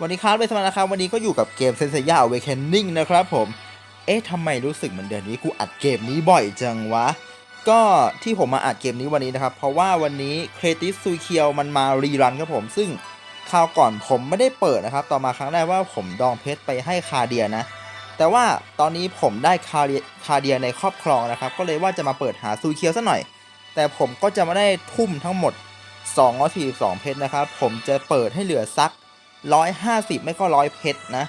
วันนี้ครับเป็นสมานะครับวันนี้ก็อยู่กับเกมเซนเซีย Awakening นะครับผม เอ๊ะทำไมรู้สึกเหมือนเดือนนี้กูอัดเกมนี้บ่อยจังวะ ก็ที่ผมมาอัดเกมนี้วันนี้นะครับ เพราะว่าวันนี้เครติสซูเคียวมันมารีรันครับผม ซึ่งคราวก่อนผมไม่ได้เปิดนะครับ ต่อมาครั้งแรกว่าผมดองเพชรไปให้คาเดียนะ แต่ว่าตอนนี้ผมได้คาเดียคาเดียในครอบครองนะครับ ก็เลยว่าจะมาเปิดหาซูเคียวซะหน่อย แต่ผมก็จะไม่ได้ทุ่มทั้งหมด242เพชรนะครับ ผมจะเปิดให้เหลือสัก 150ไม่ก็ร้อยเพชรนะ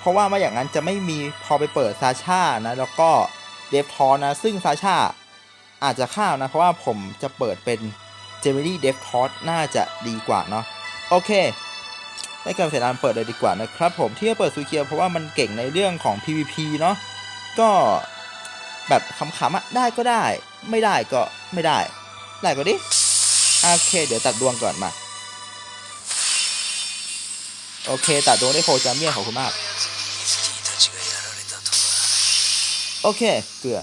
เพราะว่าไม่อย่างนั้นจะไม่มีพอไปเปิดซาชานะ แล้วก็เดฟทอนนะ ซึ่งซาชาอาจจะข้าวนะ เพราะว่าผมจะเปิดเป็นเจมินี่เดฟทอน่าจะดีกว่าเนาะโอเคไม่เกินเสียดายเปิดเลยดีกว่านะครับผมที่จะเปิดซูเคียเพราะว่ามันเก่งในเรื่องของ PVP เนาะก็แบบขำๆอะได้ก็ได้ ไม่ได้ก็ไม่ได้ ได้ก็ดิ โอเค เดี๋ยวตัดดวงก่อนมา โอเคตัดดวงได้โคจาเมียนขอบคุณมาก โอเค เกลือ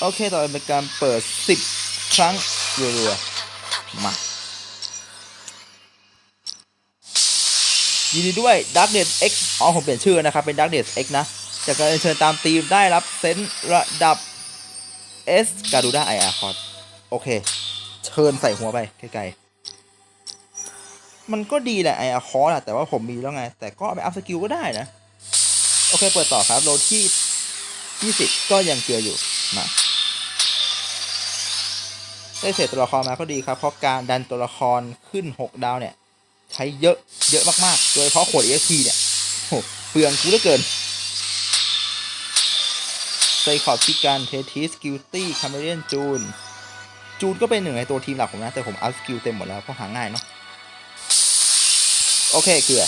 โอเค ต่อไปเป็นการเปิด 10 ครั้งรัวๆ มา ยินดีด้วย Darkness X อ๋อ ผมเปลี่ยนชื่อนะครับ เป็น Darkness X นะ จากการเชิญตามทีมได้รับเซนระดับ S การูด้าไออาร์คอร์โอเค เชิญใส่หัวไป ไกลๆ มันก็ดีแหละไออาคอร์อะแต่ว่าผมมีแล้วไง แต่ก็ไปอัพสกิลก็ได้นะ โอเคเปิดต่อครับโลที่ 20 ก็ยังเกลืออยู่มาได้เศษตัวละครมาก็ดีครับ เพราะการดันตัวละครขึ้น 6 ดาวเนี่ย ใช้เยอะเยอะมากๆ โดยเฉพาะขวด EXP เนี่ยโหเปลืองกูเหลือเกินไซคอบพิการเททิสกิลตี้คาเมเรียนจูน จูนก็เป็นหนึ่งในตัวทีมหลักผมนะ แต่ผมอัพสกิลเต็มหมดแล้วเพราะหาง่ายเนาะ โอเคเกลือ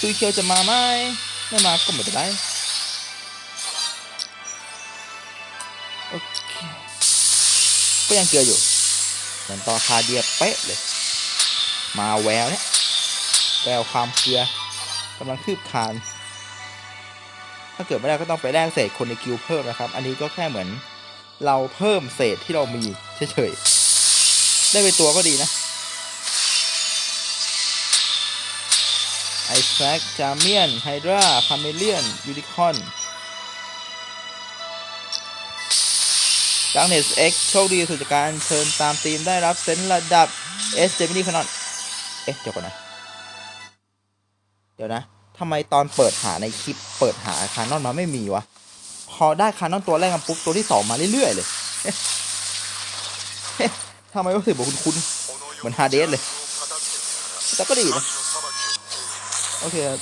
ซุยเคียวจะมาไหมไม่มาก็ไม่เป็นไรโอเคก็ยังเกลืออยู่เหมือนตอนคาเดียเป๊ะเลย มาแววเนี่ยแววความเกลือกำลังคืบคาน ถ้าเกิดไม่ได้ก็ต้องไปแลกเศษคนในกิลด์เพิ่มนะครับ อันนี้ก็แค่เหมือนเราเพิ่มเศษที่เรามีเฉยๆ ได้ไปตัวก็ดีนะ แซคจาเมียน ไฮดราคาเมเลียน ยูนิคอนดังเนสเอ็กโชคดีสุดจากการเชิญตามทีมได้รับเซนส์ระดับ S เจมินี่คานอน เอ๊ะเดี๋ยวก่อนนะ เดี๋ยวนะทำไมตอนเปิดหาในคลิปเปิดหาคานอนมาไม่มีวะ พอได้คานอนตัวแรกมาปุ๊บตัวที่สองมาเรื่อยๆเลยทำไมรู้สึกบอกคุ้นๆเหมือนฮาเดสเลย แต่ก็ดีนะ โอเคครับ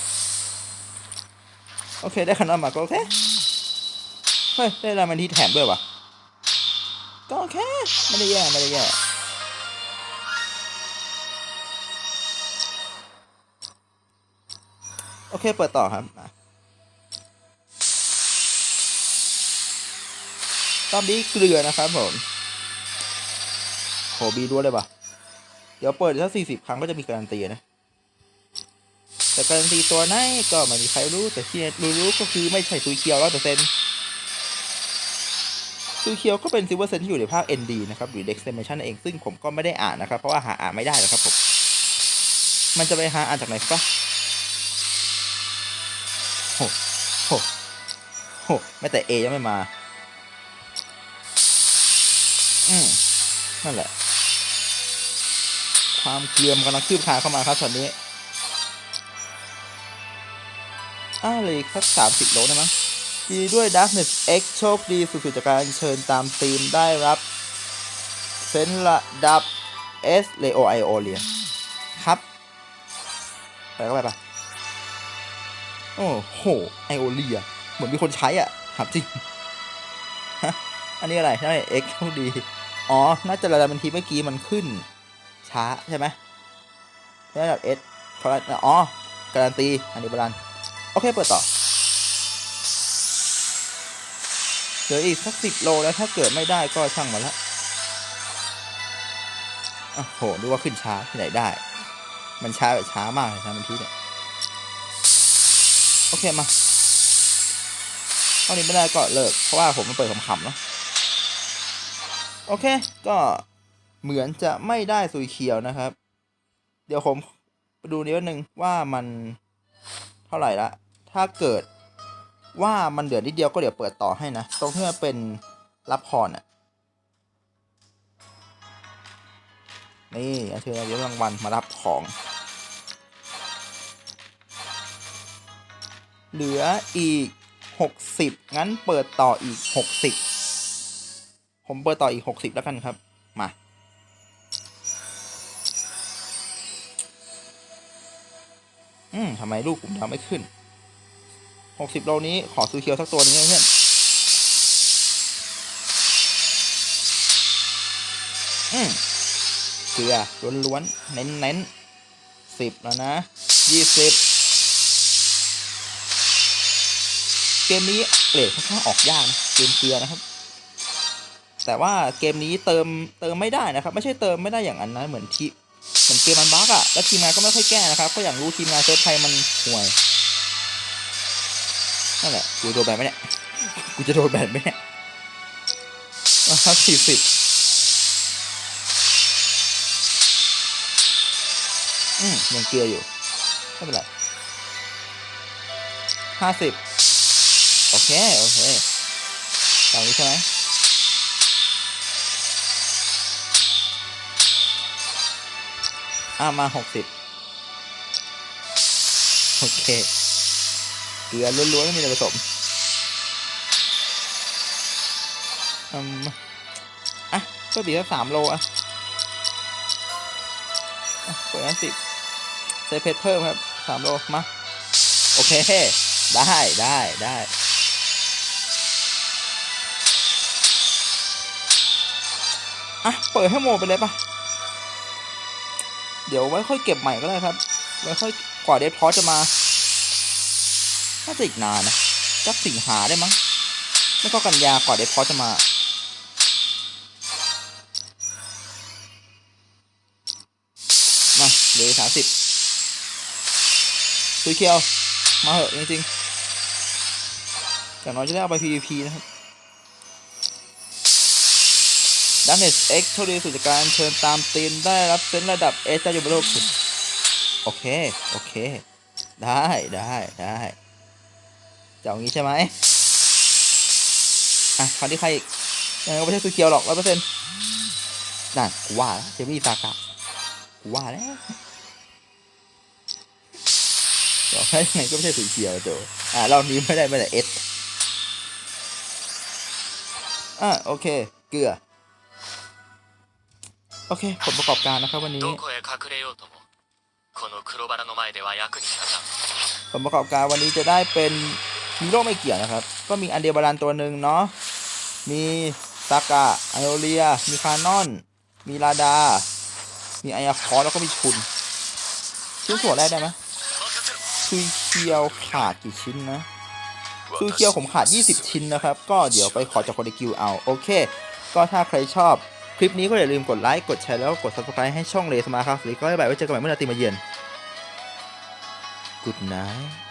โอเค ได้คานอนมาก็โอเค เฮ้ย ได้รามันที่แถมด้วยวะก็โอเค ไม่ได้แย่ไม่ได้แย่โอเค เปิดต่อครับมารอบนี้เกลือนะครับผมโหบีด้วยเลยปะเดี๋ยวเปิดถ้าสี่สิบครั้งก็จะมีการันตีนะ แต่การันตีตัวไหนก็ไม่มีใครรู้แต่ที่รู้ๆก็คือไม่ใช่ซูเคียวร้อยเปอร์เซ็นต์ซูเคียวก็เป็นซิลเวอร์เซนที่อยู่ในภาค ND นะครับหรือ Dexamation เองซึ่งผมก็ไม่ได้อ่านนะครับ เพราะว่าหาอ่านไม่ได้นะครับผมมันจะไปหาอ่านจากไหนฟะโหโหโหแม้แต่ A ยังไม่มา อืมนั่นแหละ ความเกลียมกำลังคืบคลานเข้ามาครับตอนนี้ อ้าวเลยสักสามสิบโลนะมั้งดีด้วย Darkness X โชคดีสุดๆจากการเชิญตามทีมได้รับเซนระดับ S เลโอไอโอเลียครับ ไปก็ไปปะโอ้โห ไอโอเลีย เหมือนมีคนใช้อะถามจริง ฮะ อันนี้อะไรใช่ X โชคดี อ๋อ น่าจะระดับบันทีเมื่อกี้มันขึ้น ช้าใช่ไหมระดับ S เพราะอ๋อ การันตี อันนี้บาลาน โอเค เปิดต่อ เหลืออีกสักสิบโลแล้วถ้าเกิดไม่ได้ก็ช่างมันละโอ้โหดูว่าขึ้นช้าที่ไหนได้ มันช้าแบบช้ามากเลยนะบันทีเนี่ย โอเค มาตอนนี้ไม่ได้ก็เลิก เพราะว่าผมมันเปิดขำๆเนาะ โอเค ก็เหมือนจะไม่ได้ซุยเคียวนะครับ เดี๋ยวผมดูนิดนึงว่ามัน ท่าไหร่ละ ถ้าเกิดว่ามันเหลือนิดเดียวก็เดี๋ยวเปิดต่อให้นะ ตรงที่มันเป็นรับพรอะ นี่อันเชิญนายกรางวัลมารับของ เหลืออีก 60 งั้นเปิดต่ออีก 60 ผมเปิดต่ออีก 60 แล้วกันครับ มา อืมทำไมลูกผมยังไม่ขึ้น60โลนี้ขอซูเคียวสักตัวนึงเพื่อนอืมเกลือล้วนๆเน้นๆสิบแล้วนะยี่สิบเกมนี้เกรดค่อนข้างออกยากนะเกมเกลือนะครับ แต่ว่าเกมนี้เติมเติมไม่ได้นะครับ ไม่ใช่เติมไม่ได้อย่างนั้นนะเหมือนที่ มือนเกมมันบั๊กอะแล้วทีมงานก็ไม่ค่อยแก้นะครับ ก็อย่างรู้ทีมงานเซิร์ฟไทยมันห่วยนั่นแหละกูโดนแบนไหมเนี่ยกูจะโดนแบนไหมเนี่ยครับสี่สิบอืมยังเกลืออยู่ไม่เป็นไรห้าสิบโอเค โอเคตามนี้ใช่ไหม อ่ามาหกสิบโอเค เกลือล้วนๆไม่มีอะไรผสมอืมอะก็บีสักสามโลอะเปิดสิบใส่เพชรเพิ่มครับสามโลมา โอเค ได้ได้ได้อะ เปิดให้โมไปเลยปะ เดี๋ยวไว้ค่อยเก็บใหม่ก็ได้ครับ ไว้ค่อยกว่าเดฟทอสจะมา น่าจะอีกนานนะจักสิงหาได้มั้ง ไม่ก็กันยากว่าเดฟพอจะมามาเหลือสามสิบซุยเคียว มาเหอะจริงๆอย่างน้อยจะได้เอาไป PVP นะครับ ดันเนสเอ็กโชคดีสุดจากการเชิญตามตีมได้รับเซนระดับเอสจะอยู่บนโลกสุดโอเค โอเค ได้ได้ได้จะเอางี้ใช่ไหมอะคราวนี้ใครอีกยังไงก็ไม่ใช่ซูเคียวหรอกร้อยเปอร์เซ็นต์นั่นกูว่าแล้วเจมี่ซากะกูว่าแล้วเดี๋ยวให้ยังไงก็ไม่ใช่ซูเคียวโจอะรอบนี้ไม่ได้ไม่ได้เอสอะโอเค เกลือ โอเค ผลประกอบการนะครับวันนี้ผลประกอบการวันนี้จะได้เป็นฮีโร่ไม่เกี่ยวนะครับ ก็มีอันเดียบาลานตัวหนึ่งเนาะ มีซากะไอโอเลีย มีคานอน มีลาดา มีไออาคอแล้วก็มีคุณชิ้นส่วนแรกได้ไหมซุยเคียวขาดกี่ชิ้นนะซุยเคียวผมขาด 20 ชิ้นนะครับ ก็เดี๋ยวไปขอจากคนในกิวเอา โอเค ก็ถ้าใครชอบ ลิปนี้ก็อย่าลืมกดไลค์ กดแชร์แล้วก็กด subscribe ให้ช่องเลสมาครับสวัสดีก็บ๊ายบายไว้เจอกันใหม่เมื่อนาทีมาเยือน Good night